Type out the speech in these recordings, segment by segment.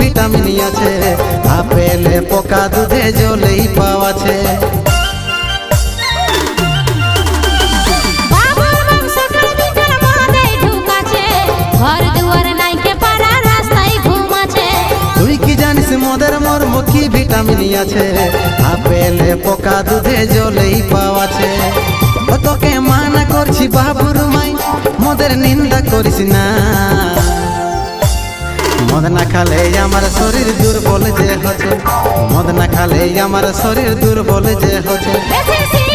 Vitamin আছে? আপেলে পোকা দুধে জলেই পাওয়াছে কি মদের মর্ম কি ভিটামিন আছে? আপেলে পোকা দুধে জলেই পাওয়াছে ও তোকে মানা করছি বাবুর মাই মদের নিন্দা করিস না। মদ না খালে আমার শরীর দুর্বল যে হচ্ছে। মদ না খালে আমার শরীর দুর্বল যে হচ্ছে।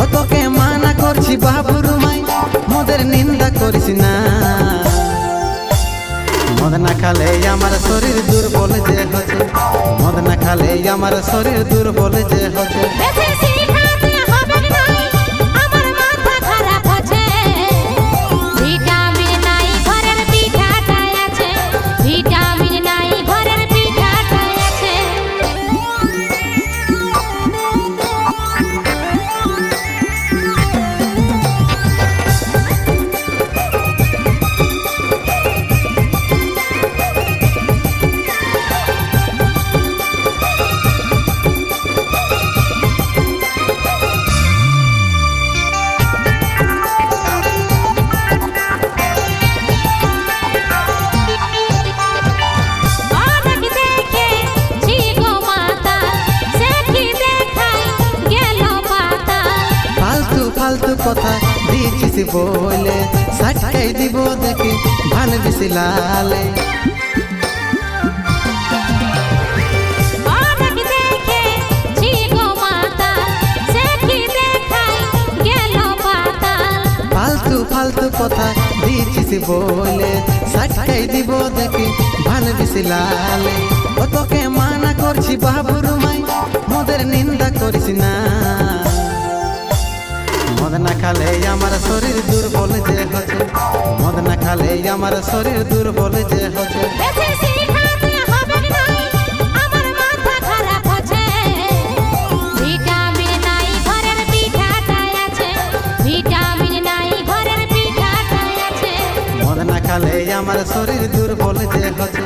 ও তোকে মানা করছি বাবুর মাই মদের নিন্দা করিস না। মদ না খালে আমার শরীর দুর্বল যে হচ্ছে। মদ না খালে আমার শরীর দুর্বল যে হচ্ছে। দিয়েছিস বলে সাটকাই দিব দেখি ভালো বেশি লালে ফালতু ফালতু কথা দিয়েছিস বলে সাটকাই দিব দেখি ভালো বেশি লালে ও তোকে মানা করছি বাবুর মাই মদের নিন্দা করিস না মদ না খালে আমার শরীর দুর্বল যে হচ্ছে। মদ না খালে আমার শরীর দুর্বল যে হচ্ছে। ভিটামিন ভিটামিন খালে আমার শরীর দুর্বল যে হচ্ছে।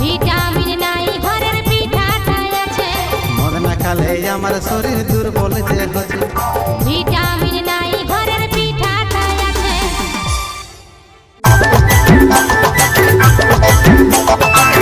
ভিটামিন নাই ঘরের পিঠাটাই আছে। মদ না খালে আমার শরীর দুর্বল যে হচ্ছে। I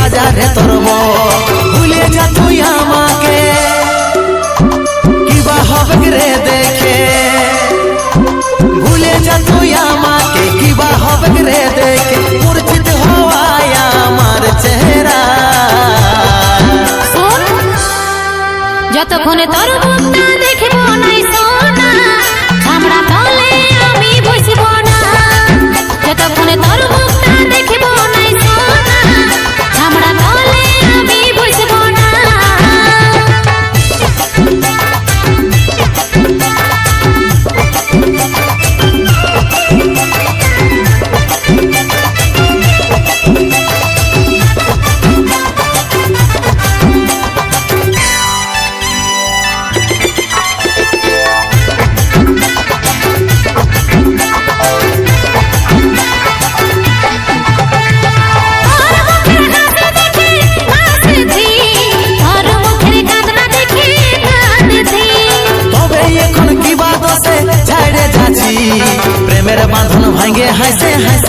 সাজা রে তোর ভুলে যা তুই আমাকে। কিবা হবে রে দেখে? ভুলে যা তুই আমাকে। কিবা হবে রে দেখে? পরিচিত হওয়ায় আমার চেহারা। যতক্ষণে তোর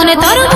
મને તારો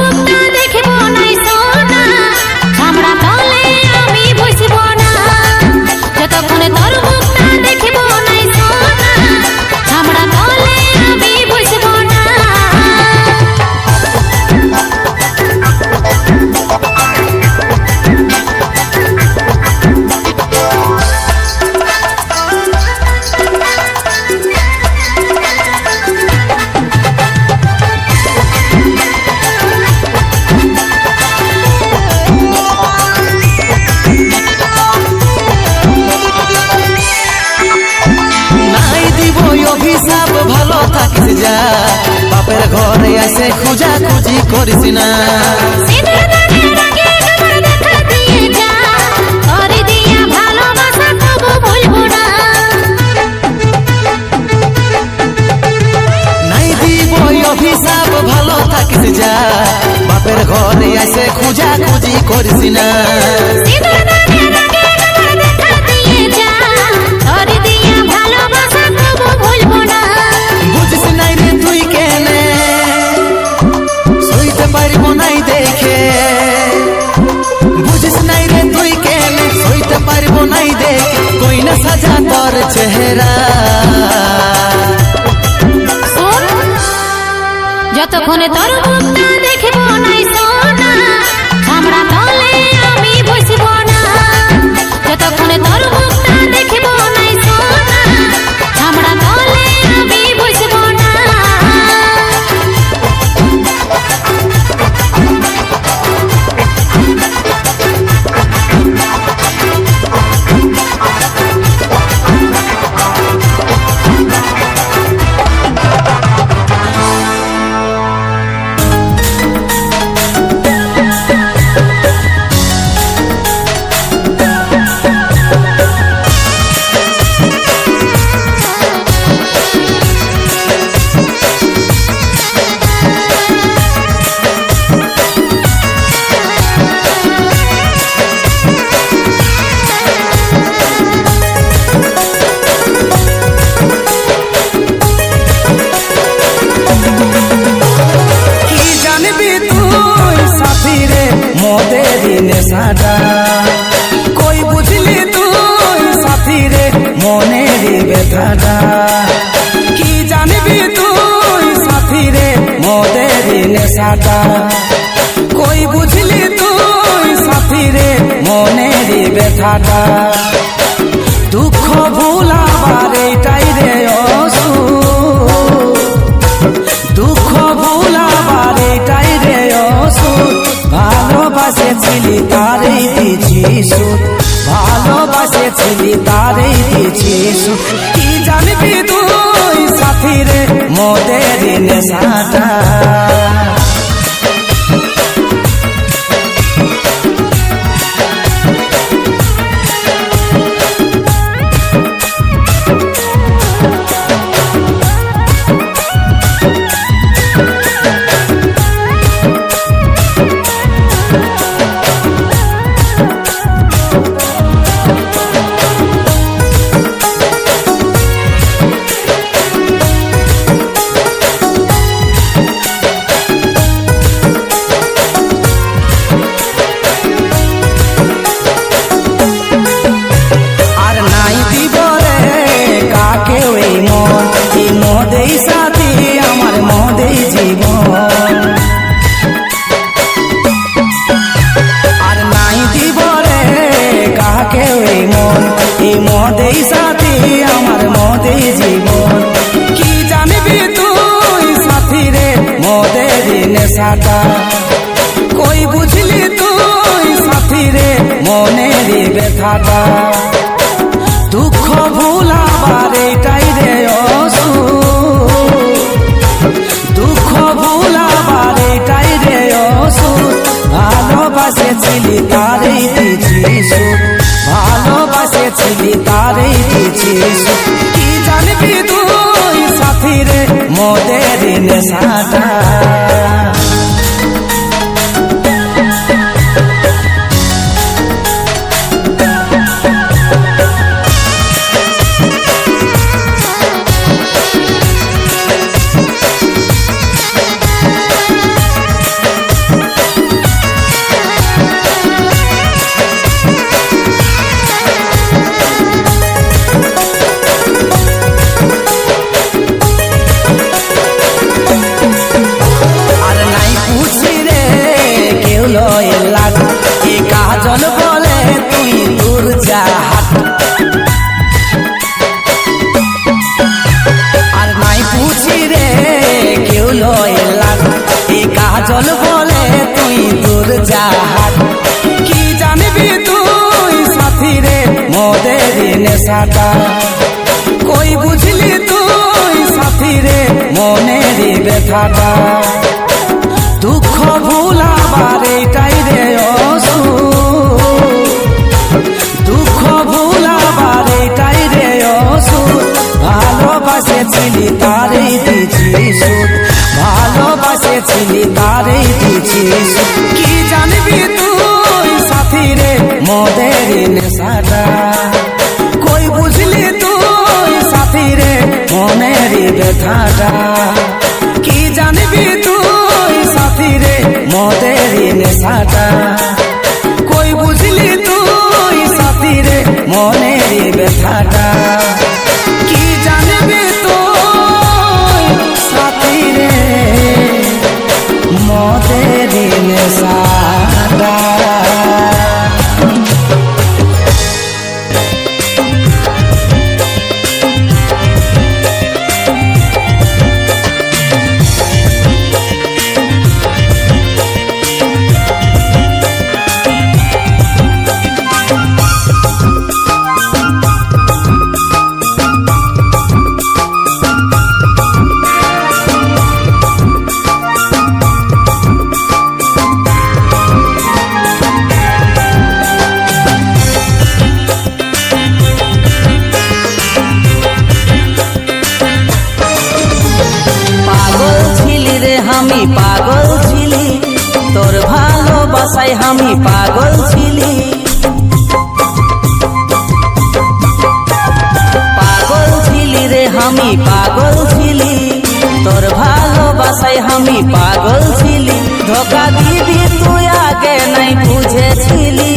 যতক্ষণে তোর মুক্তা গাদা কি জানবি তুই সাথী রে মোদের নেশাটা কই বুঝলি তুই সাথী রে মনের ব্যথাটা দুঃখ ভুলাবার এইটাই রে অসু দুঃখ ভুলাবার এইটাই রে অসু ভালোবাসেছিলি তারই দিছিস ভালোবাসেছিলি তারই দিছিস জানবি তুই সাথী রে নেশাটা। মনের ব্যথাটা। দুঃখ ভুলাবার রে অসুখ দুঃখ ভুলাবার এটাই রে ওষুধ ভালোবাসেছিলি তারই দিছি সুখ। ভালোবাসেছিলি তারই দিছি সুখ। কি জানবি তুই সাথী মোদের নেশাটা? নেশাটা কই বুঝলি তুই সাথী রে মনের ব্যথাটা দুঃখ ভুলাবার এটাই রে অসুখ দুঃখ ভুলাবার এটাই রে অসুখ ভালোবাসেছিলি তারই দিছি সুখ ভালোবাসেছিলি তারই দিছি সুখ কি জানবি তুই? ব্যথাটা। কি জানবি তুই সাথী রে মদের নেশাটা? আমি পাগল ছিলি, তোর ভালোবাসায় আমি পাগল ছিলি। পাগল ছিলি রে, আমি পাগল ছিলি, তোর ভালোবাসায় আমি পাগল ছিলি। ধোকা দিবি তুই আগে নাই, বুঝেছিলি।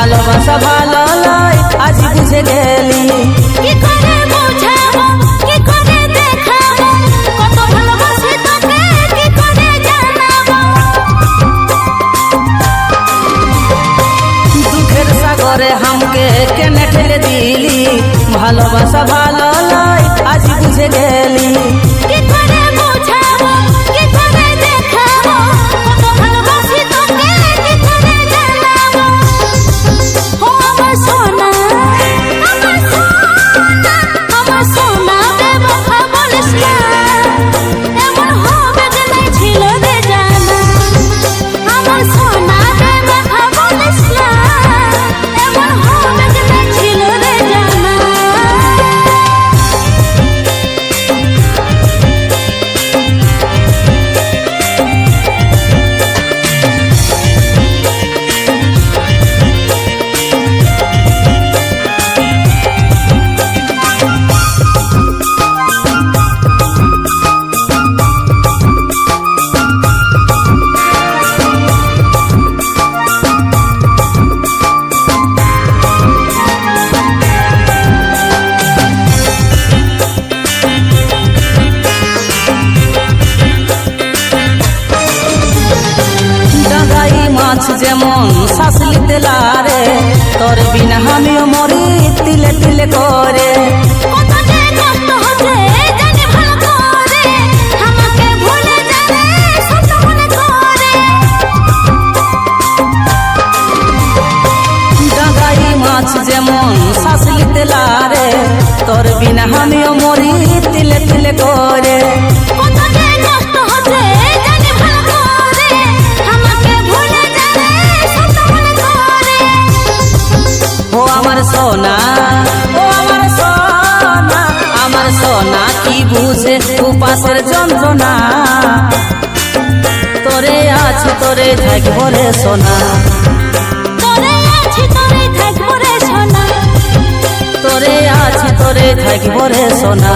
ভালোবাসা ভালো লয় আজ বুঝে গেলি। কি করে বোঝাবো কি করে দেখাবো কত ভালোবাসি তোকে কি করে জানাব? দুঃখের সাগরে হামকে কেনে ঠেলে দিলি? ভালোবাসা ভালো লয় আজ বুঝে গেলি। তোরে থাকব রে সোনা। তোরে আছি তোরে থাকব রে সোনা।